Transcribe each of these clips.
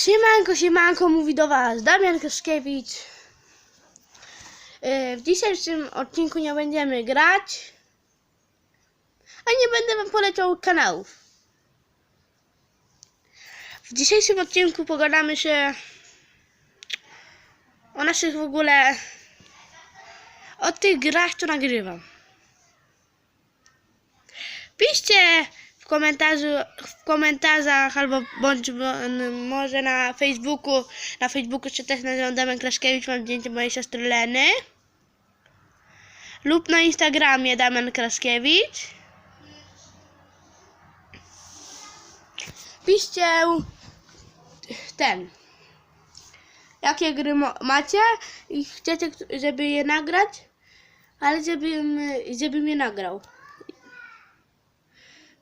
Siemanko, siemanko, mówi do Was Damian Kraszkiewicz. Yy, W dzisiejszym odcinku nie będziemy grać, a nie będę Wam polecał kanałów. W dzisiejszym odcinku pogadamy się o naszych w ogóle, o tych grach, co nagrywam. Piszcie komentarzu, w komentarzach albo bądź może na Facebooku. Na Facebooku się też nazywam Damian Kraszkiewicz, mam zdjęcie mojej siostry Leny. Lub na Instagramie Damian Kraszkiewicz. Piszcie ten. Jakie gry macie i chcecie, żeby je nagrać, ale żebym, żebym je nagrał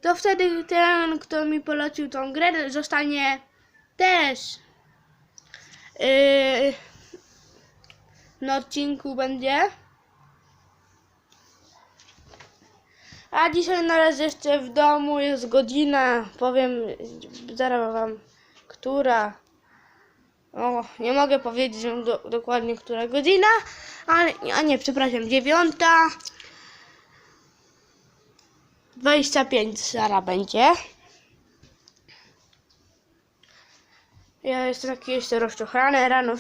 to wtedy ten, kto mi polecił tą grę, zostanie też yy, na odcinku będzie. A dzisiaj na razie jeszcze w domu jest godzina, powiem zaraz wam, która. O, nie mogę powiedzieć do, dokładnie, która godzina, ale, a nie, przepraszam, dziewiąta. 25 zaraz będzie. Ja jestem taki jeszcze rozczochrany, rano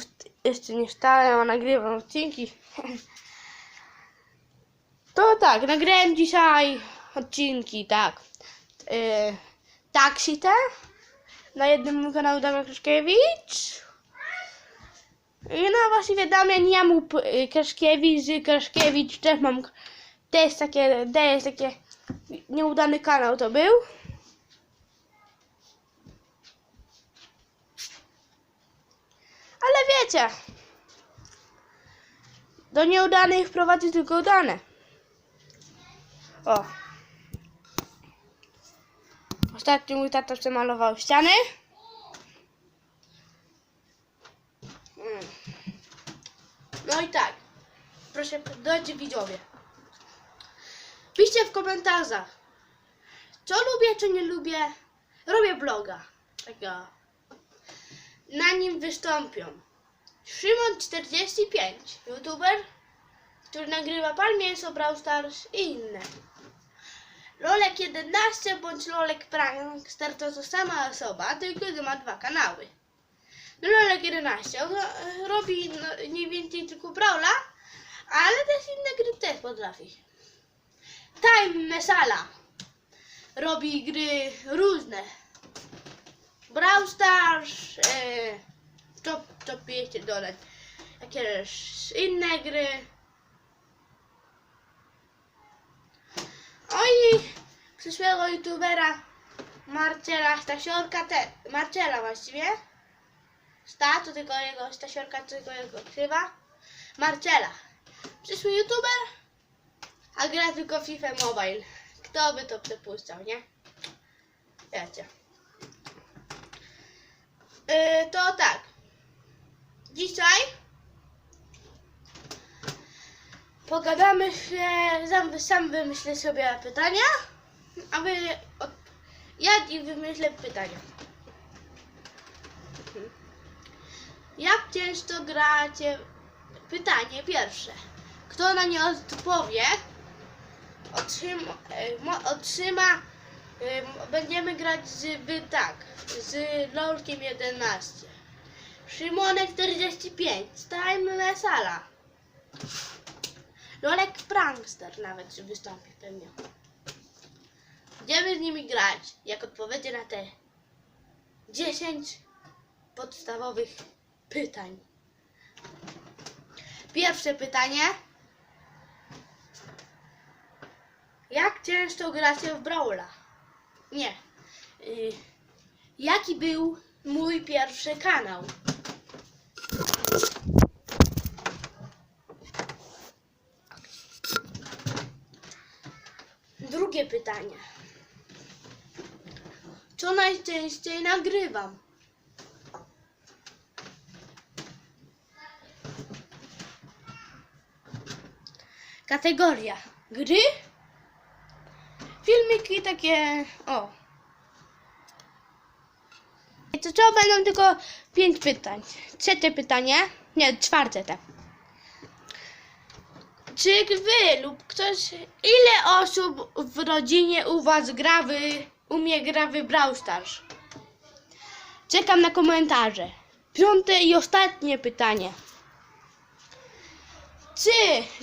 jeszcze nie wstałem, a nagrywam odcinki. To tak, nagrałem dzisiaj odcinki, tak. Yy, taksi te na jednym kanału Damian Kraszkiewicz. I no właściwie Damian Jamup y, Kraszkiewicz, Kraszkiewicz też mam też takie, też takie nieudany kanał to był. Ale wiecie, do nieudanych prowadzi tylko udane. O. Ostatnio mój tata przemalował ściany. Mm. No i tak. Proszę, drodzy widzowie. Piszcie w komentarzach, co lubię, czy nie lubię. Robię vloga. Takiego. Na nim wystąpią Szymon45, youtuber, który nagrywa Pan Mięso, Brawl Stars i inne. Lolek 11 bądź Lolek Prankster to ta sama osoba, tylko że ma dwa kanały. No Lolek 11 on e, robi no, mniej więcej tylko Brawla, ale też inne gry też potrafi. Time Mesala robi gry różne. Brawl Stars, e, to, to pijecie dodać jakieś inne gry. Oj, przyszłego youtubera Marcela Stasiorka, te, Marcela właściwie. Sta, to tylko jego Stasiorka, to tylko jego krzywa. Marcela. Przyszły youtuber, a gra tylko FIFA Mobile. Kto by to przepuszczał, nie? Wiecie. Yy, to tak. Dzisiaj pogadamy się, sam, sam wymyślę sobie pytania, a wy od, ja i wymyślę pytania. Jak często gracie? Pytanie pierwsze. Kto na nie odpowie, otrzyma, e, otrzyma e, będziemy grać z, tak, z Lolkiem 11. Szymonek 45, Time Mesala. Lolek Prankster nawet wystąpi pewnie. Będziemy z nimi grać, jak odpowiedzie na te 10 podstawowych pytań. Pierwsze pytanie. Jak często gracie w Brawla? Nie. Y, jaki był mój pierwszy kanał? Drugie pytanie. Co najczęściej nagrywam? Kategoria gry, filmiki takie, o. To co, będą tylko pięć pytań. Trzecie pytanie, nie, czwarte te. Czy wy lub ktoś, ile osób w rodzinie u was gra w, umie gra w Brawl Stars? Czekam na komentarze. Piąte i ostatnie pytanie. Czy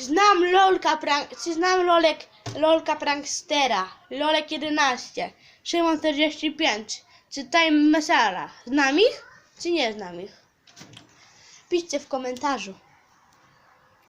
znam Lolka czy znam Lolek, Lolka Prankstera, Lolek 11, Szymon 45, czy Time Mesara? Znam ich, czy nie znam ich? Piszcie w komentarzu.